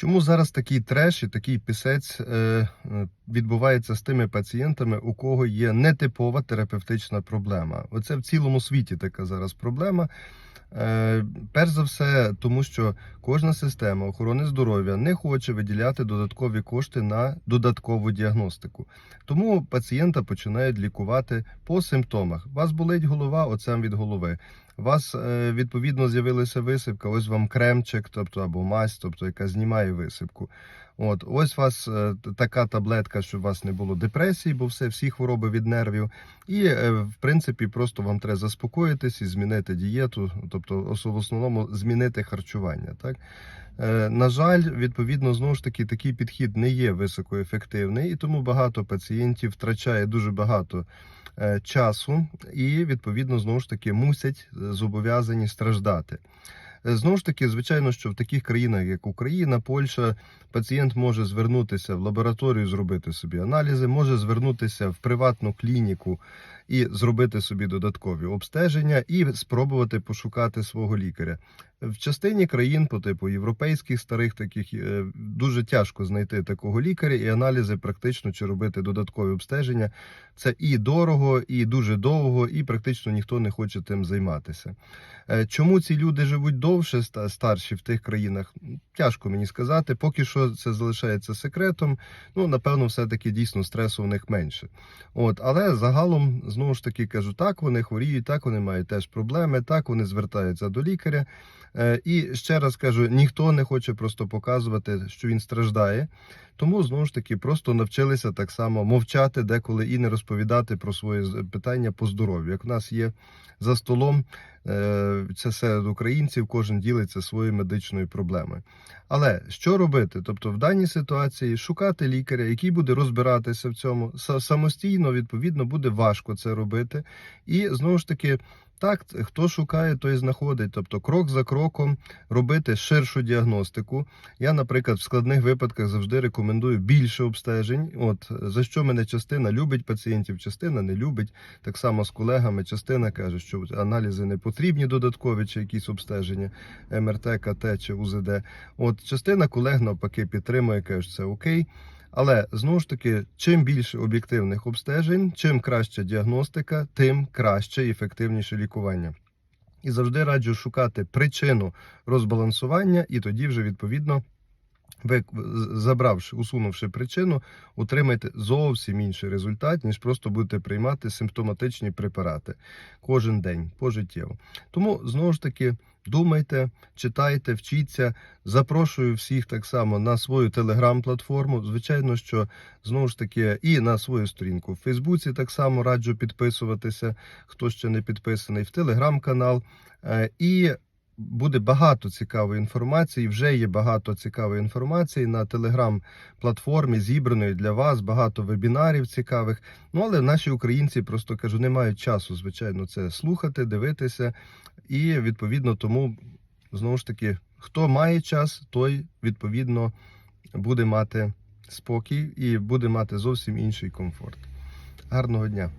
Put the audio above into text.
Чому зараз такий треш і такий пісець е, е, відбувається з тими пацієнтами, у кого є нетипова терапевтична проблема? Оце в цілому світі така зараз проблема. Е, перш за все, тому що кожна система охорони здоров'я не хоче виділяти додаткові кошти на додаткову діагностику. Тому пацієнта починають лікувати по симптомах. Вас болить голова, оцем від голови. У вас е, відповідно з'явилася висипка, ось вам кремчик, тобто або мазь, тобто яка знімає висипку. От ось у вас е, така таблетка, щоб у вас не було депресії, бо все всі хвороби від нервів. І е, в принципі просто вам треба заспокоїтись і змінити дієту, тобто в основному змінити харчування. Так Е, на жаль, відповідно, знову ж таки, такий підхід не є високоефективний, і тому багато пацієнтів втрачає дуже багато часу і відповідно знову ж таки мусять зобов'язані страждати. Знову ж таки, звичайно, що в таких країнах, як Україна, Польща, пацієнт може звернутися в лабораторію, зробити собі аналізи, може звернутися в приватну клініку і зробити собі додаткові обстеження, і спробувати пошукати свого лікаря. В частині країн, по типу європейських старих, таких е, дуже тяжко знайти такого лікаря, і аналізи практично чи робити додаткові обстеження. Це і дорого, і дуже довго, і практично ніхто не хоче тим займатися. Е, Чому ці люди живуть довше, ста- старші в тих країнах? Тяжко мені сказати. Поки що це залишається секретом. Ну, напевно, все-таки дійсно стресу у них менше. От, але загалом знову ж таки кажу, так вони хворіють, так вони мають теж проблеми, так вони звертаються до лікаря. Е, І ще раз кажу, ніхто не хоче просто показувати, що він страждає. Тому знову ж таки просто навчилися так само мовчати деколи і не розповідати про свої питання по здоров'ю. Як в нас є за столом, е, це серед українців, кожен ділиться своєю медичною проблемою. Але що робити? Тобто, в даній ситуації шукати лікаря, який буде розбиратися в цьому самостійно, відповідно, буде важко це робити. І знову ж таки. Так, хто шукає, той знаходить. Тобто, крок за кроком робити ширшу діагностику. Я, наприклад, в складних випадках завжди рекомендую більше обстежень. От за що мене частина любить пацієнтів, частина не любить. Так само з колегами. Частина каже, що аналізи не потрібні додаткові чи якісь обстеження, МРТ, КТ чи УЗД. От частина колег навпаки підтримує, каже, що це окей. Але знову ж таки, чим більше об'єктивних обстежень, чим краща діагностика, тим краще і ефективніше лікування. І завжди раджу шукати причину розбалансування, і тоді вже відповідно. Ви забравши, усунувши причину, отримаєте зовсім інший результат, ніж просто будете приймати симптоматичні препарати кожен день пожиттєво. Тому знову ж таки думайте, читайте, вчіться. Запрошую всіх так само на свою телеграм-платформу. Звичайно, що знову ж таки і на свою сторінку в Фейсбуці так само раджу підписуватися, хто ще не підписаний, в телеграм-канал. Е, І буде багато цікавої інформації. Вже є багато цікавої інформації на телеграм-платформі, зібраної для вас, багато вебінарів цікавих. Ну але наші українці просто кажу, не мають часу, звичайно, це слухати, дивитися. І відповідно тому знову ж таки, хто має час, той відповідно буде мати спокій і буде мати зовсім інший комфорт. Гарного дня!